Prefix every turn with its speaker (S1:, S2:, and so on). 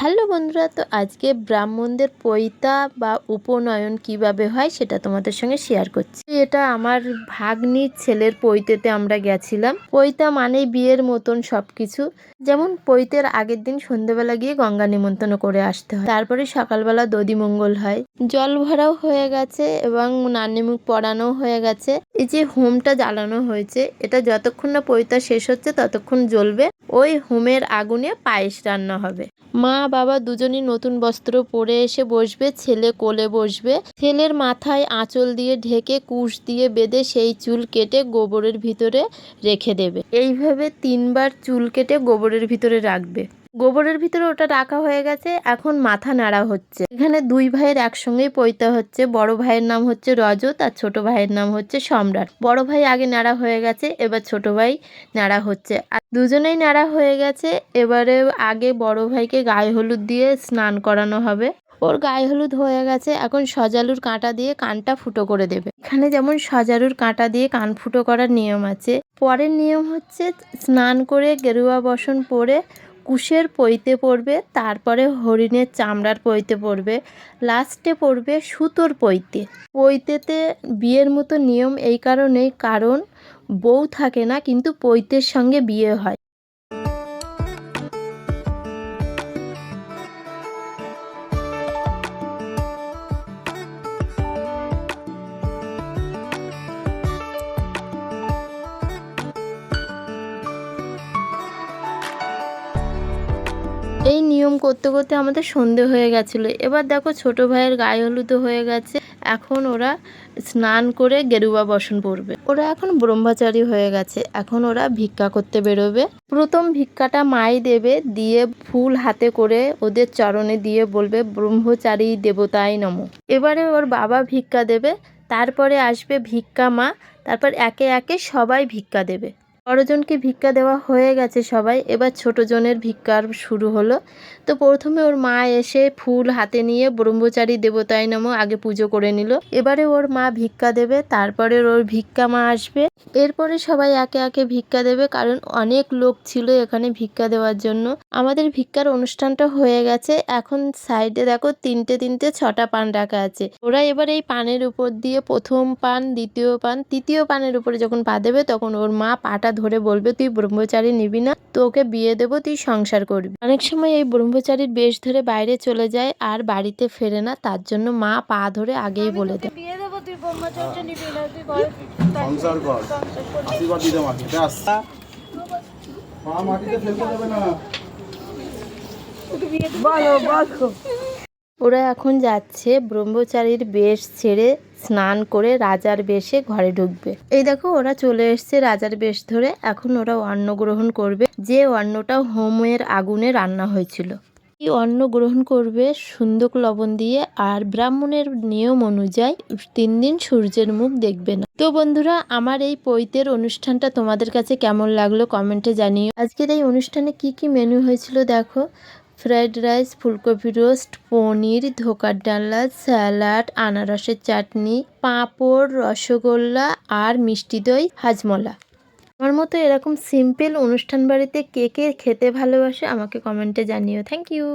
S1: Hello বন্ধুরা, তো আজকে ব্রাহ্মণদের পৈতা বা উপনয়ন কীভাবে হয় সেটা তোমাদের সঙ্গে শেয়ার করছি। এটা আমার ভাগ্নির ছেলের পৈতেতে আমরা গেছিলাম। পৈতা মানেই বিয়ের মতন সব কিছু যেমন পৈতের আগের দিন সন্ধেবেলা গিয়ে গঙ্গা নিমন্ত্রণ করে আসতে হয়। তারপরে সকালবেলা দধিমঙ্গল হয়। জল ভরাও হয়ে গেছে এবং নান্নিমুখ পড়ানো হয়ে গেছে। এই যে হোমটা জ্বালানো হয়েছে, এটা যতক্ষণ না পৈতা শেষ হচ্ছে ততক্ষণ জ্বলবে। ওই হোমের আগুনে পায়েস রান্না হবে। মা বাবা দুজনই নতুন বস্ত্র পরে এসে বসবে, ছেলে কোলে বসবে। ছেলের মাথায় আঁচল দিয়ে ঢেকে কুশ দিয়ে বেঁধে সেই চুল কেটে গোবরের ভিতরে রেখে দেবে। এইভাবে তিনবার চুল কেটে গোবরের ভিতরে রাখবে। গোবরের ভিতরে ওটা রাখা হয়ে গেছে, এখন মাথা নাড়া হচ্ছে। এখানে দুই ভাইয়ের একসঙ্গেই পৈতা হচ্ছে। বড় ভাইয়ের নাম হচ্ছে রজত আর ছোট ভাইয়ের নাম হচ্ছে সম্রাট। বড় ভাই আগে নাড়া হয়ে গেছে, এবার ছোট ভাই নাড়া হচ্ছে। আর দুজনেই নাড়া হয়ে গেছে, এবারে আগে বড় ভাইকে গায়ে হলুদ দিয়ে স্নান করানো হবে। ওর গায়ে হলুদ হয়ে গেছে, এখন সজালুর কাঁটা দিয়ে কানটা ফুটো করে দেবে। এখানে যেমন সজালুর কাঁটা দিয়ে কান ফুটো করার নিয়ম আছে, পরের নিয়ম হচ্ছে স্নান করে গেরুয়া বসন পরে কুশের পইতে পড়বে, তারপরে হরিণের চামড়ার পইতে পড়বে, লাস্টে পড়বে সুতোর পইতে। পইতেতে বিয়ের মতো নিয়ম এই কারণেই, কারণ বউ থাকে না, কিন্তু পৈতের সঙ্গে বিয়ে হয়। নিয়ম করতে করতে আমাদের সন্ধে হয়ে গেছিল। এবার দেখো ছোট ভাইয়ের গায়ে হলুদও হয়ে গেছে। এখন ওরা স্নান করে গেরুয়া বসন পড়বে ওরা এখন ব্রহ্মচারী হয়ে গেছে। এখন ওরা ভিক্ষা করতে বেরোবে। প্রথম ভিক্ষাটা মাই দেবে, দিয়ে ফুল হাতে করে ওদের চরণে দিয়ে বলবে, ব্রহ্মচারী দেবতাই নম। এবারে ওর বাবা ভিক্ষা দেবে। তারপরে আসবে ভিক্ষা মা। তারপর একে একে সবাই ভিক্ষা দেবে। বড়জনকে ভিক্ষা দেওয়া হয়ে গেছে সবাই। এবার ছোট জনের ভিক্ষার শুরু হলো। তো প্রথমে ওর মা এসে ফুল হাতে নিয়ে ব্রহ্মচারী দেবতায় নাম আগে পুজো করে নিল। এবারে ওর মা ভিক্ষা দেবে, তারপরে ওর ভিক্ষা মা আসবে। এরপরে সবাই একে একে ভিক্ষা দেবে, কারণ অনেক লোক ছিল এখানে ভিক্ষা দেওয়ার জন্য। আমাদের ভিক্ষার অনুষ্ঠানটা হয়ে গেছে। এখন সাইডে দেখো তিনটে তিনটে ছটা পান রাখা আছে। ওরা এবার এই পানের উপর দিয়ে প্রথম পান, দ্বিতীয় পান, তৃতীয় পানের উপরে যখন পা দেবে, তখন ওর মা পাটা ধরে বলবে তুই ব্রহ্মচারী নিবি না তোকে বিয়ে দেবো তুই সংসার করবি। অনেক সময় এই ব্রহ্মচারীর বেশ ধরে বাইরে চলে যায় আর বাড়িতে ফেরে না তার জন্য মা পা ধরে আগেই বলে দেয়।
S2: বিয়ে দেবো তুই ব্রহ্মচর্য নিবি না তুই
S3: সংসার কর। আশীর্বাদ দিতে মাকে ব্যাস। মা মাটিতে ফেলতে দেবে না।
S2: বলো বলো।
S1: ওরা এখন যাচ্ছে ব্রহ্মচারীর বেশ ছেড়ে স্নান করে রাজার বেশে ঘরে ঢুকবে। এই দেখো, ওরা চলে এসছে রাজার বেশ ধরে। এখন ওরা অন্ন গ্রহণ করবে। যে অন্নটা হোমের আগুনে রান্না হয়েছিল। এই অন্ন গ্রহণ করবে সুন্দর লবণ দিয়ে আর ব্রাহ্মণের নিয়ম অনুযায়ী তিন দিন সূর্যের মুখ দেখবে না। তো বন্ধুরা, আমার এই পৈতের অনুষ্ঠানটা তোমাদের কাছে কেমন লাগল কমেন্টে জানিও। আজকের এই অনুষ্ঠানে কি কি মেনু হয়েছিল দেখো। ফ্রাইড রাইস, ফুলকপি রোস্ট, পনির, ধোকার ডালা স্যালাড, আনারসের চাটনি, পাঁপড়, রসগোল্লা আর মিষ্টি দই, হাজমলা। আমার মতো এরকম সিম্পল অনুষ্ঠান বাড়িতে কে কে খেতে ভালোবাসে আমাকে কমেন্টে জানিও। Thank you